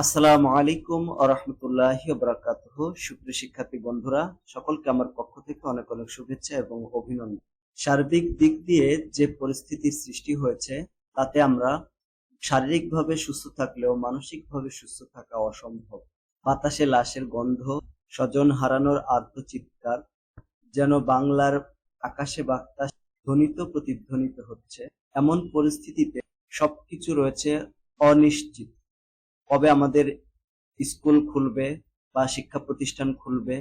আসসালামু আলাইকুম আরহামতুল্লাহ বরাকাতুহ। সুপ্রিয় শিক্ষার্থী বন্ধুরা, সকলকে আমার পক্ষ থেকে অনেক অনেক শুভেচ্ছা এবং অভিনন্দন। সার্বিক দিক দিয়ে যে পরিস্থিতির সৃষ্টি হয়েছে, তাতে আমরা শারীরিকভাবে সুস্থ থাকলেও মানসিকভাবে সুস্থ থাকা অসম্ভব। বাতাসে লাশের গন্ধ, স্বজন হারানোর আর্ত চিৎকার, যেন বাংলার আকাশে বাতাস ধ্বনিত প্রতিধ্বনিত হচ্ছে, এমন পরিস্থিতিতে সবকিছু রয়েছে অনিশ্চিত। কবে আমাদের স্কুল খুলবে বা শিক্ষা প্রতিষ্ঠান খুলবে,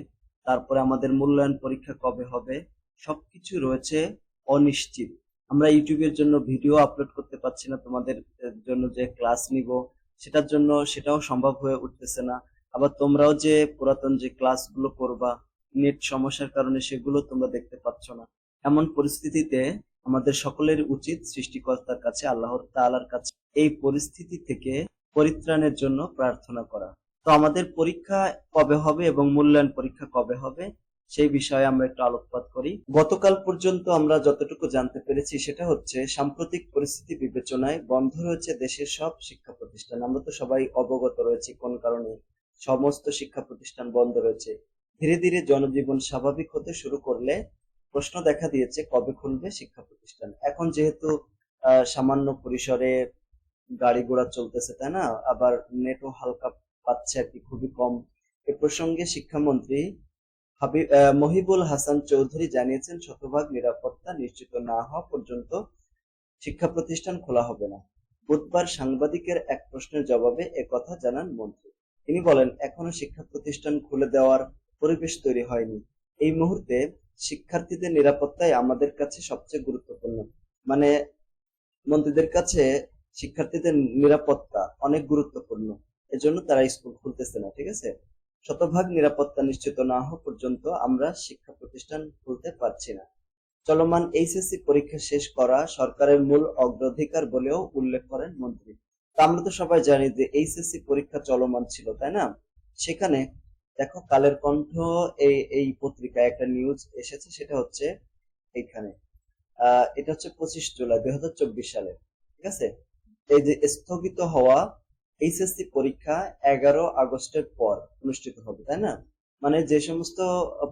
তারপরে আমাদের মূল্যায়ন পরীক্ষা কবে হবে, সবকিছু রয়েছে অনিশ্চিত। আমরা ইউটিউবের জন্য ভিডিও আপলোড করতে পারছি না তোমাদের জন্য যে ক্লাস নিব, সেটার জন্য সেটাও সম্ভব হয়ে উঠতেছে না। আবার তোমরাও যে পুরাতন যে ক্লাসগুলো করবা, নেট সমস্যার কারণে সেগুলো তোমরা দেখতে পাচ্ছ না। এমন পরিস্থিতিতে আমাদের সকলের উচিত সৃষ্টিকর্তার কাছে, আল্লাহর তাআলার কাছে, এই পরিস্থিতি থেকে পরিত্রাণের জন্য প্রার্থনা করা। তো আমাদের পরীক্ষা কবে হবে এবং মূল্যায়ন পরীক্ষা কবে হবে, সেই বিষয়ে আমরা একটু আলোকপাত করি। গতকাল পর্যন্ত আমরা যতটুকু জানতে পেরেছি, সেটা হচ্ছে সাম্প্রতিক পরিস্থিতি বিবেচনায় বন্ধ রয়েছে দেশের সব শিক্ষা প্রতিষ্ঠান। আমরা তো সবাই অবগত রয়েছি কোন কারণে সমস্ত শিক্ষা প্রতিষ্ঠান বন্ধ রয়েছে। ধীরে ধীরে জনজীবন স্বাভাবিক হতে শুরু করলে প্রশ্ন দেখা দিয়েছে কবে খুলবে শিক্ষা প্রতিষ্ঠান। এখন যেহেতু সামান্য পরিসরে গাড়ি ঘোড়া চলতেছে তাই না? আবার নেটও হালকা পাচ্ছে আর কি খুবই কম। এ প্রসঙ্গে শিক্ষামন্ত্রী আহ, মহিবুল হাসান চৌধুরী জানিয়েছেন শতভাগ নিরাপত্তা নিশ্চিত না হওয়া পর্যন্ত শিক্ষা প্রতিষ্ঠান খোলা হবে না। বুধবার সাংবাদিকের এক প্রশ্নের জবাবে কথা জানান মন্ত্রী। তিনি বলেন এখনও শিক্ষা প্রতিষ্ঠান খুলে দেওয়ার পরিবেশ তৈরি হয়নি। এই মুহূর্তে শিক্ষার্থীদের নিরাপত্তাই আমাদের কাছে সবচেয়ে গুরুত্বপূর্ণ। মানে মন্ত্রীদের কাছে শিক্ষার্থীদের নিরাপত্তা অনেক গুরুত্বপূর্ণ। এজন্য তারা স্কুল খুলতেছে না, ঠিক আছে? শতভাগ নিরাপত্তা নিশ্চিত না হওয়া পর্যন্ত আমরা শিক্ষা প্রতিষ্ঠান খুলতে পারছি না। চলমান এইচএসসি পরীক্ষা শেষ করা সরকারের মূল অগ্রাধিকার বলেও উল্লেখ করেন মন্ত্রী। তা আমরা তো সবাই জানি যে এইচএসসি পরীক্ষা চলমান ছিল, তাই না? সেখানে দেখো কালের কণ্ঠ এই এই পত্রিকায় একটা নিউজ এসেছে, সেটা হচ্ছে এইখানে। এটা হচ্ছে পঁচিশ জুলাই দুই হাজার চব্বিশ সালে, ঠিক আছে? এই যে স্থগিত হওয়া এইচএসসি পরীক্ষা এগারো আগস্টের পর অনুষ্ঠিত হবে, তাই না? মানে যে সমস্ত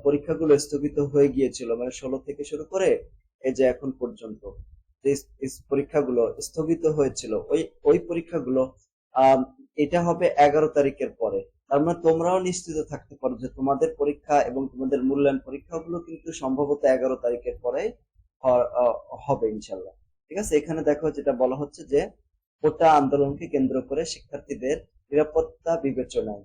পরীক্ষাগুলো স্থগিত হয়ে গিয়েছিল মানে ষোলো থেকে শুরু করে এই যে এখন পর্যন্ত পরীক্ষাগুলো স্থগিত হয়েছিল, ওই ওই পরীক্ষাগুলো এটা হবে এগারো তারিখের পরে। তার মানে তোমরাও নিশ্চিত থাকতে পারো যে তোমাদের পরীক্ষা এবং তোমাদের মূল্যায়ন পরীক্ষাগুলো কিন্তু সম্ভবত এগারো তারিখের পরে হবে ইনশাল্লাহ ঠিক আছে? এখানে দেখো যেটা বলা হচ্ছে যে কোটা আন্দোলনকে কেন্দ্র করে শিক্ষার্থীদের নিরাপত্তা বিবেচনায়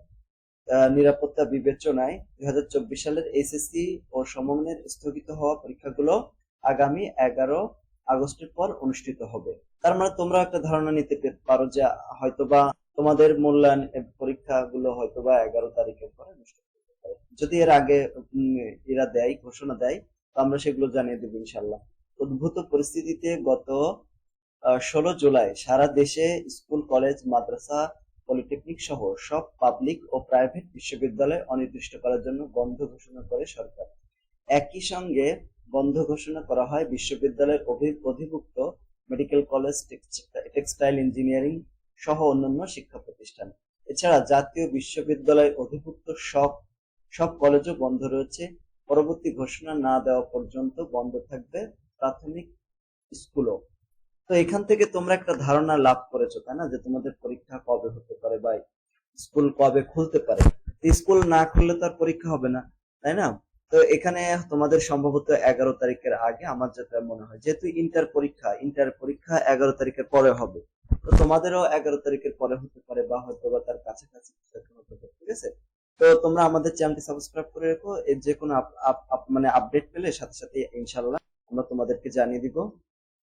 নিরাপত্তা বিবেচনায় দুই হাজার চব্বিশ সালের এইচএসসি ও সমমানের স্থগিত হওয়া পরীক্ষাগুলো আগামী এগারো আগস্টের পর অনুষ্ঠিত হবে। তার মানে তোমরা একটা ধারণা নিতে পারো যে হয়তোবা তোমাদের মূল্যায়ন পরীক্ষাগুলো হয়তোবা এগারো তারিখের পরে অনুষ্ঠিত হতে পারে। যদি এর আগে এরা দেয়, ঘোষণা দেয়, তো আমরা সেগুলো জানিয়ে দেবো ইনশাল্লাহ উদ্ভূত পরিস্থিতিতে গত ষোলো জুলাই সারা দেশে স্কুল, কলেজ, মাদ্রাসা, পলিটেকনিক সহ সব পাবলিক ও প্রাইভেট বিশ্ববিদ্যালয় অনির্দিষ্টকালের জন্য বন্ধ ঘোষণা করে সরকার। একই সঙ্গে বন্ধ ঘোষণা করা হয় বিশ্ববিদ্যালয়ের অধিভুক্ত মেডিকেল কলেজ টেক্সটাইল ইঞ্জিনিয়ারিং সহ অন্যান্য শিক্ষা প্রতিষ্ঠান। এছাড়া জাতীয় বিশ্ববিদ্যালয় অধিভুক্ত সব সব কলেজও বন্ধ রয়েছে। পরবর্তী ঘোষণা না দেওয়া পর্যন্ত বন্ধ থাকবে প্রাথমিক স্কুলও। তো এখান থেকে তোমরা একটা ধারণা লাভ করেছ, তাই না? যে তোমাদের পরীক্ষা কবে হতে পারে বা স্কুল কবে খুলতে পারে। স্কুল না খুললে তো আর পরীক্ষা হবে না, তাই না? তো এখানে তোমাদের সম্ভবত এগারো তারিখের আগে আমার যেটা মনে হয়, যেহেতু ইন্টার পরীক্ষা ইন্টার পরীক্ষা এগারো তারিখের পরে হবে। তো তোমাদেরও এগারো তারিখের পরে হতে পারে বা হয়তো বা তার কাছাকাছি কিছু হতে ঠিক আছে? তো তোমরা আমাদের চ্যানেলটি সাবস্ক্রাইব করে রেখো, এর যে কোনো মানে আপডেট পেলে সাথে সাথে ইনশাল্লাহ আমরা তোমাদেরকে জানিয়ে দিব।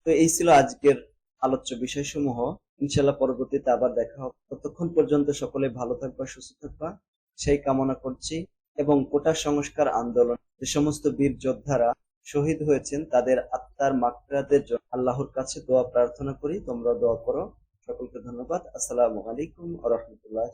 তো এই ছিল আজকের আলোচ্য বিষয়সমূহ। ইনশাল্লাহ পরবর্তীতে আবার দেখা হবে। ততক্ষণ পর্যন্ত সকলে ভালো থাকবা, সুস্থ থাকবা। সেই কামনা করছি এবং কোটা সংস্কার আন্দোলন যে সমস্ত বীর যোদ্ধারা শহীদ হয়েছেন, তাদের আত্মার মাকফিরাতের জন্য আল্লাহর কাছে দোয়া প্রার্থনা করি। তোমরা দোয়া করো। সকলকে ধন্যবাদ। আসসালামু আলাইকুম রহমতুল্লাহ